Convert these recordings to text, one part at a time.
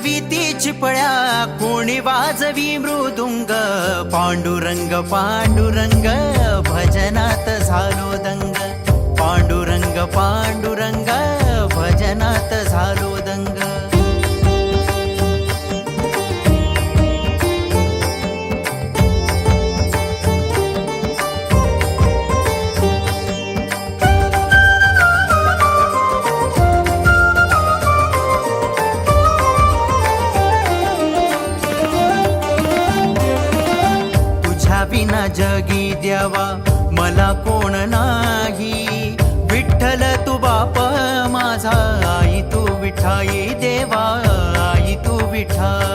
वाजवी चिपळ्या कोणी वाजवी मृदुंग पांडुरंग पांडुरंग भजनात झालो दंग. देवा मला कोण नाही. विठ्ठल तू बाप माझा. आई तू विठाई देवा. आई तू विठा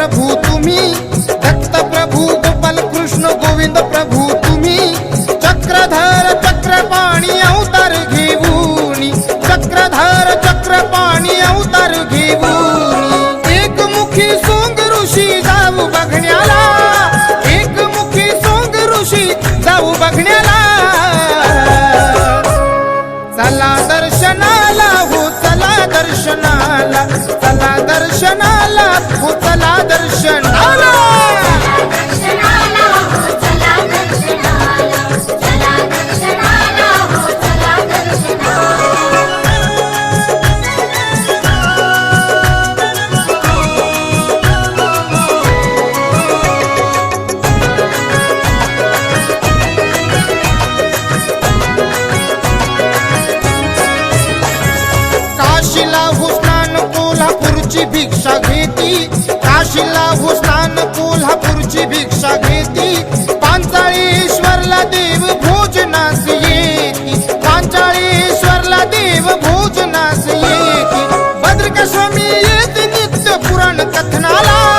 ప్రభు चला दर्शनाला चला दर्शनाला. ਹੱਥ ਨਾਲ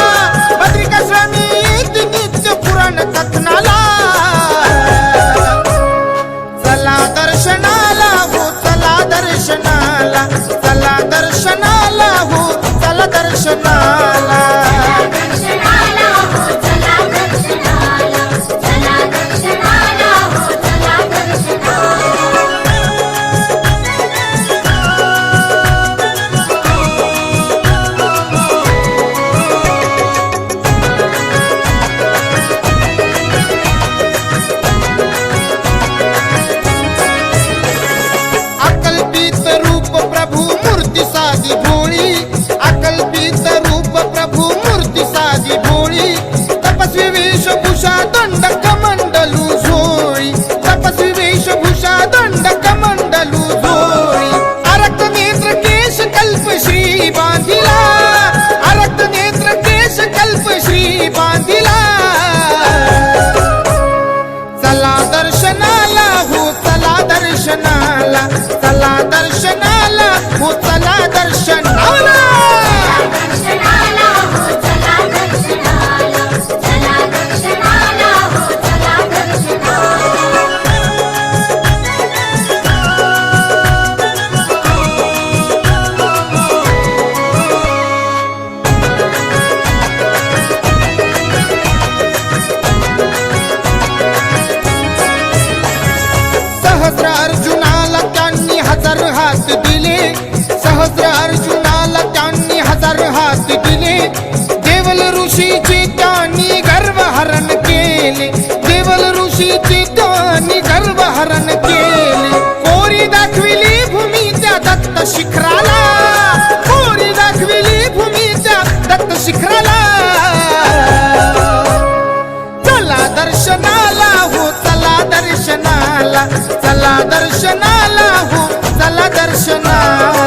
दर्शनाला चला दर्शनाला हो चला दर्शना हो.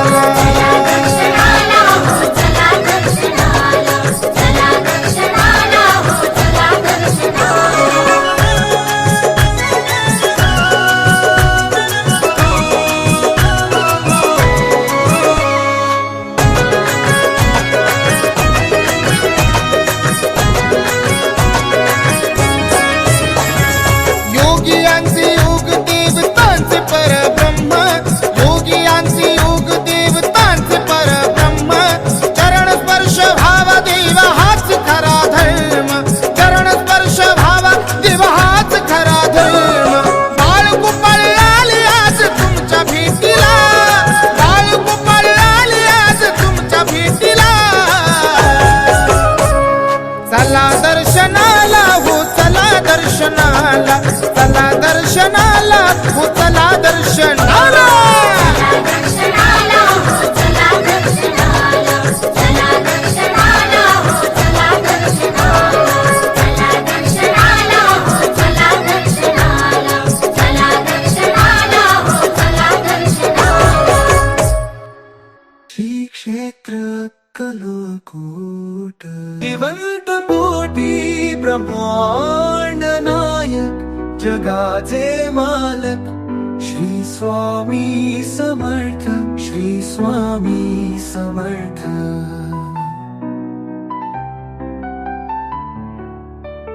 स्वामी समर्थ.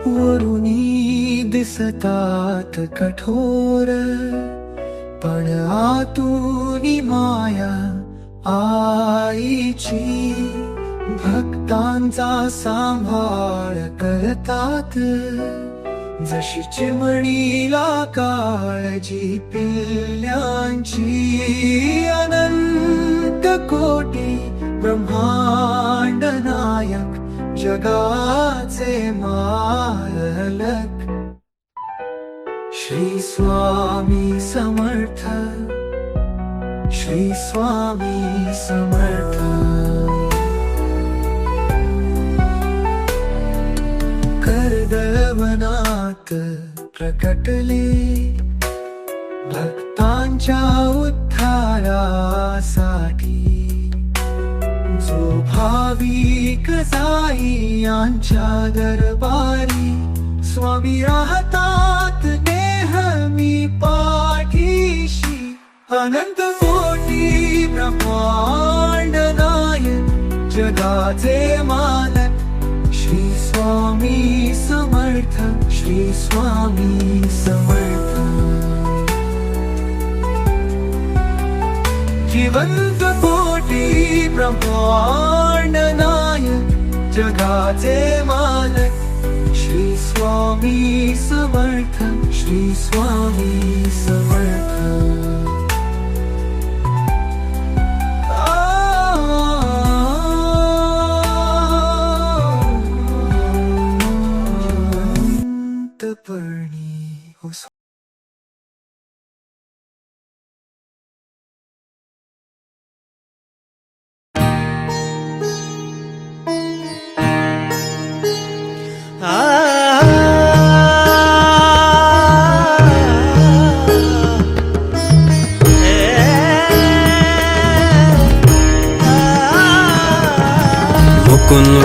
वरुणी दिसतात कठोर पण आतुनी माया आईची. भक्तांचा सांभाळ करतात. जशी चिमणीला काळजी पिल्ल्यांची अनंत कोटी ब्रह्मांड नायक जगाचे मालक. श्री स्वामी समर्थ श्री स्वामी समर्थ. कर्दवनात प्रकटले भक्तांच्या उद्धारासाठी. जो भाविक जाई यांच्या दरबारी स्वामी राहतात नेहमी पाठीशी. अनंत कोटी ब्रह्मांड नायक जगाचे मान स्वामी समर्थ श्री स्वामी समर्थ। ब्रह्मांड नायक जगाचे मालक श्री स्वामी समर्थ श्री स्वामी समर्थ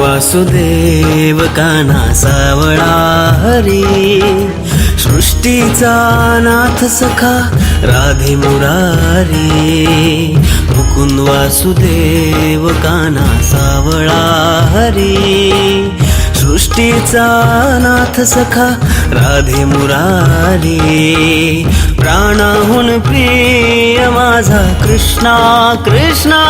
वासुदेव काना सावळा हरी? सृष्टीचा नाथ सखा राधे मुरारी. मुकुंद वासुदेव काना सावळा हरी? सृष्टीचा नाथ सखा राधे मुरारी. प्राणाहून प्रिय माझा कृष्णा कृष्णा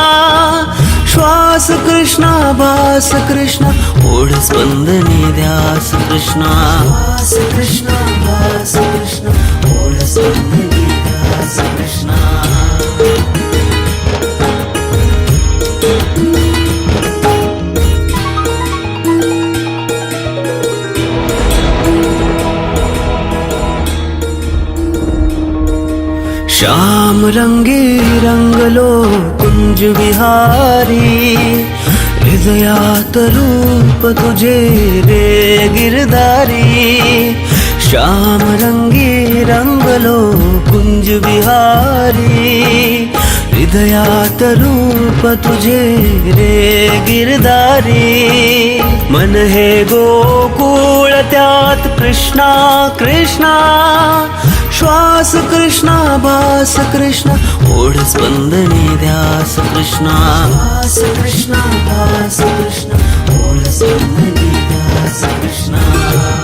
श्वास कृष्णा भास कृष्णा ओढ स्पंदने ध्यास कृष्णा श्वास कृष्णा भास कृष्णा ओढ स्पंदने ध्यास कृष्णा श्याम रंगी रंगलो कुंज विहारी हृदयात रूप तुझे रे गिरधारी। श्याम रंगी रंगलो कुंज विहारी हृदयात रूप तुझे रे गिरधारी। मन हे गोकुळ त्यात कृष्णा कृष्णा। श्वास कृष्णा भास कृष्णा ओढ स्पंदने ध्यास कृष्णा श्वास कृष्णा भास कृष्णा ओढ स्पंदने ध्यास कृष्णा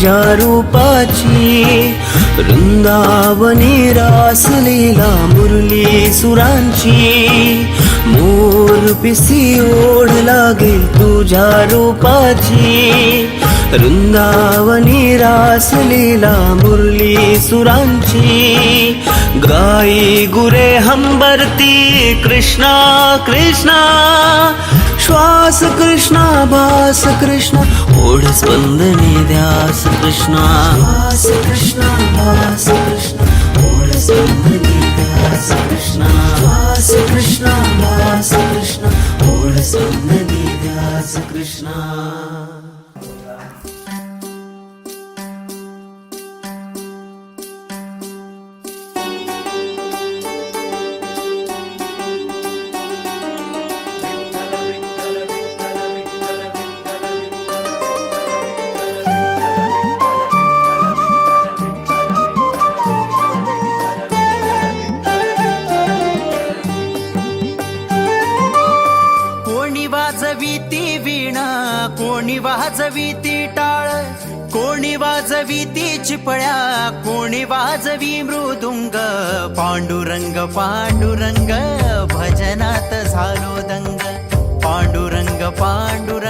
तुझ्या रूपाची. वृंदावनी रासलीला मुरली सुरांची. मोर पिसी ओढ लागे तुझ्या रूपाची. वृंदावनी रासलीला मुरली सुरांची. गाई गुरे हंबरती कृष्णा कृष्णा. श्वास कृष्णा भास कृष्णा. ओढ स्पंदने ध्यास कृष्णा श्वास कृष्णा भास कृष्णा ओढ स्पंदने ध्यास कृष्णा श्वास कृष्णा भास कृष्णा ओढ स्पंदने ध्यास वाजवी चिपळ्या कोणी वाजवी मृदुंग पांडुरंग पांडुरंग भजनात झालो दंग. पांडुरंग पांडुरंग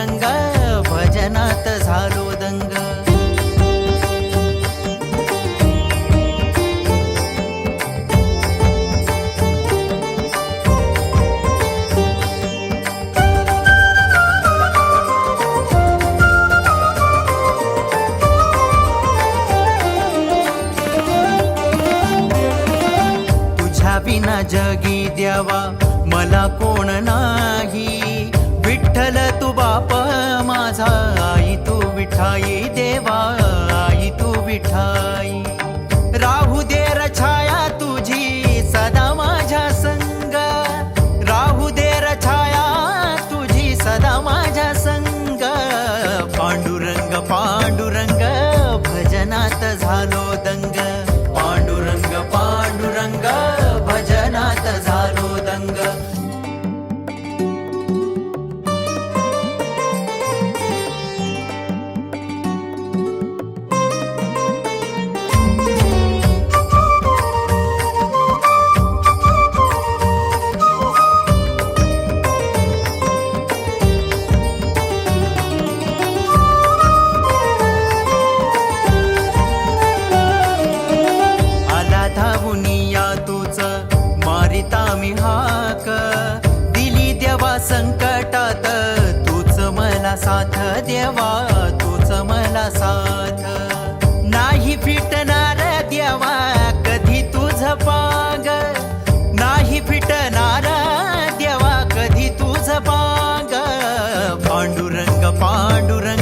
माधवा मला कोण नाही? विठ्ठल तू बाप माझा आई तू विठाई देवा आई तू विठाई. పాడురంగ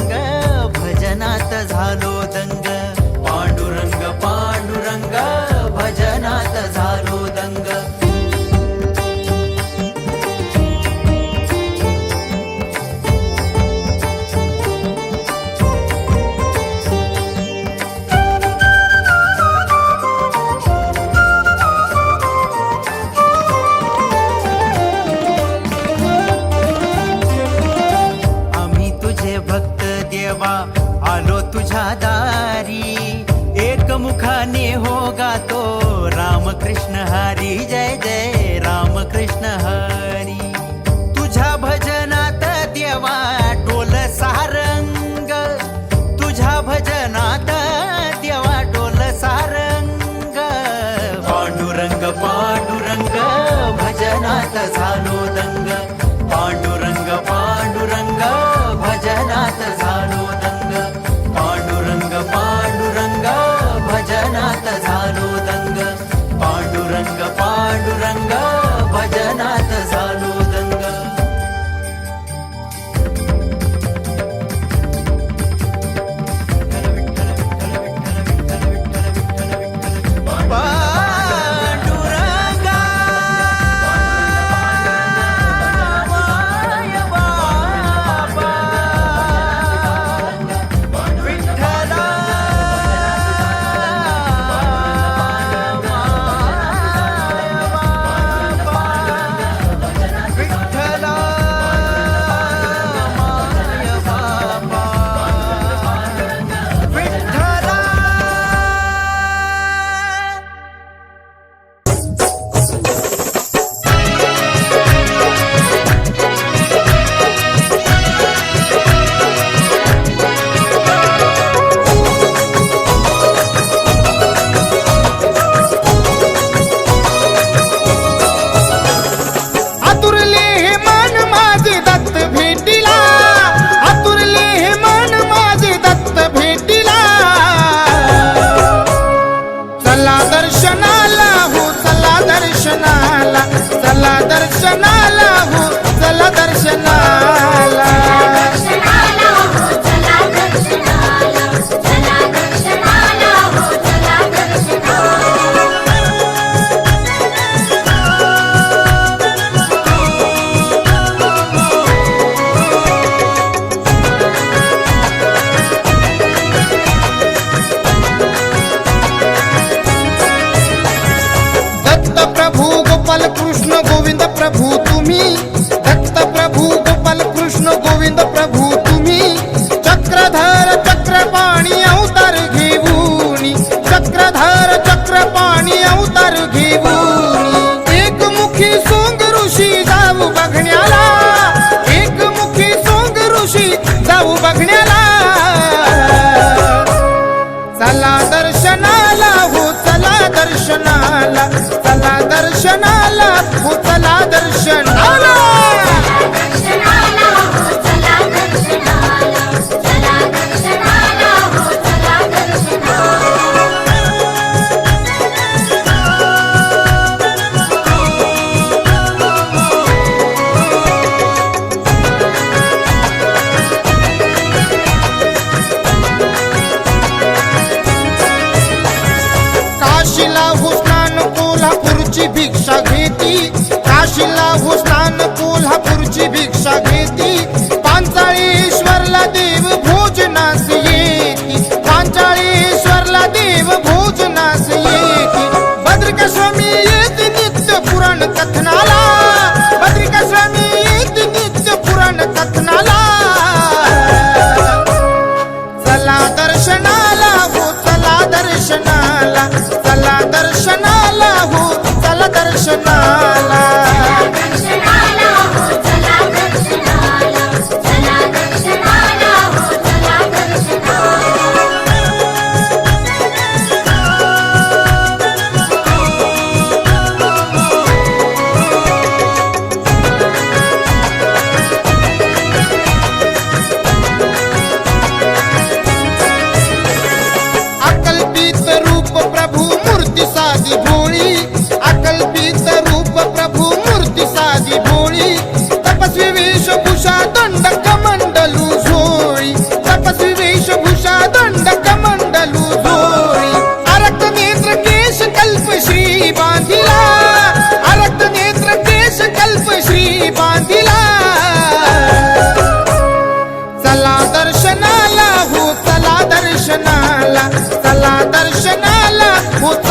झालो la puta আসে না What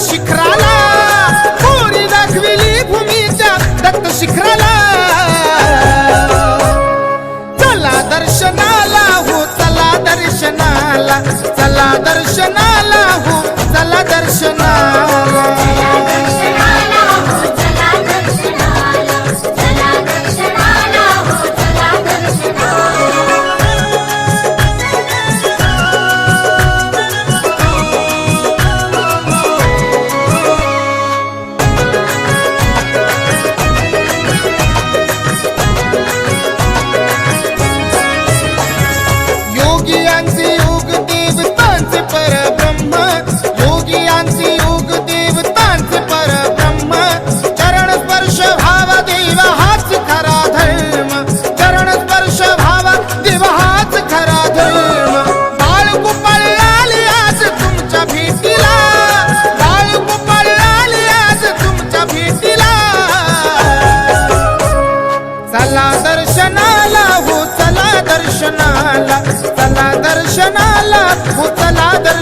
शिखराला. पोरी दाखविली भूमीच्या दत्त शिखराला. चला दर्शनाला हो चला दर्शनाला. चला दर्शनाला हो चला दर्शनाला.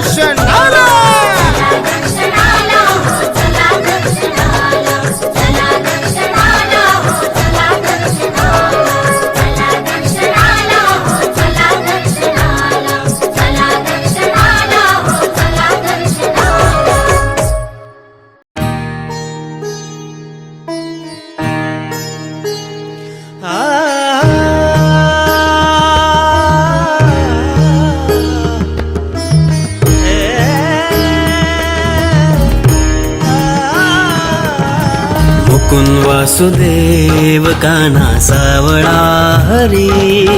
Russian वासुदेव काना सावळा हरी.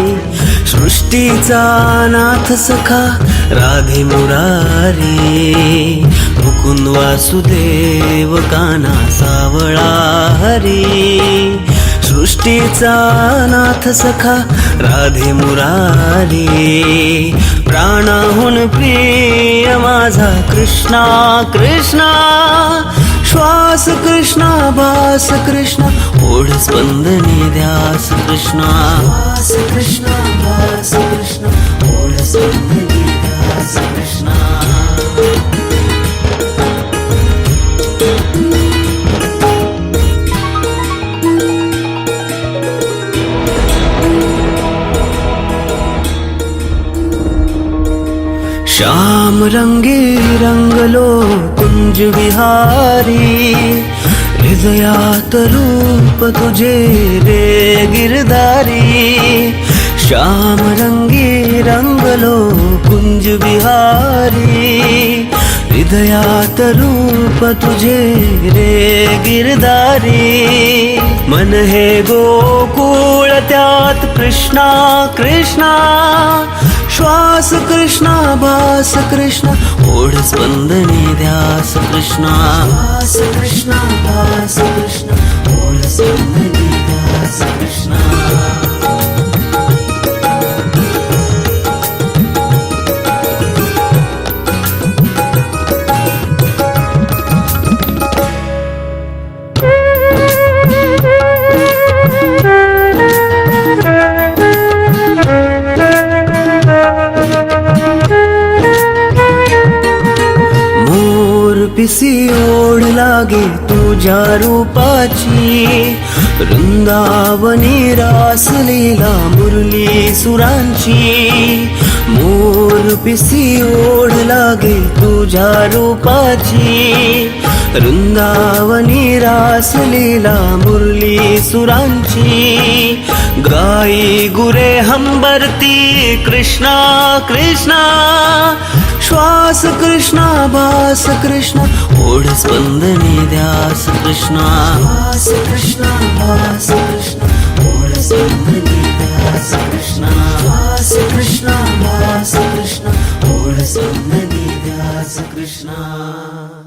सृष्टीचा नाथ सखा राधे मुरारी. मुकुंद वासुदेव काना सावळा हरी. सृष्टीचा नाथ सखा राधे मुरारी. प्राणाहून प्रिय माझा कृष्णा कृष्णा. श्वास कृष्णा भास कृष्णा ओढ स्पंदने ध्यास कृष्णा श्वास कृष्णा भास कृष्णा ओढ स्पंदने ध्यास कृष्णा श्याम रंगी रंगलो कुंज विहारी हृदयात रूप तुझे रे गिरधारी श्याम रंगी रंगलो कुंज विहारी हृदयात रूप तुझे रे गिरधारी। मन हे गोकुळ त्यात कृष्णा कृष्णा श्वास कृष्णा भास कृष्णा। ओढ स्पंदने ध्यास कृष्णा. कृष्णा कृष्णा. ओढ स्पंदने ध्यास कृष्णा. दिसी ओढ लागे तुझ्या रूपाची. वृंदावनी रासलीला मुरली सुरांची. मोर पिसी ओढ लागे तुझ्या रूपाची. वृंदावनी रासलीला मुरली सुरांची. गाई गुरे हंबरती कृष्णा कृष्णा. श्वास कृष्णा भास कृष्णा ओढ स्पंदने ध्यास कृष्णा श्वास कृष्णा भास कृष्णा ओढ स्पंदने ध्यास कृष्णा श्वास कृष्णा भास कृष्णा ओढ स्पंदने ध्यास कृष्णा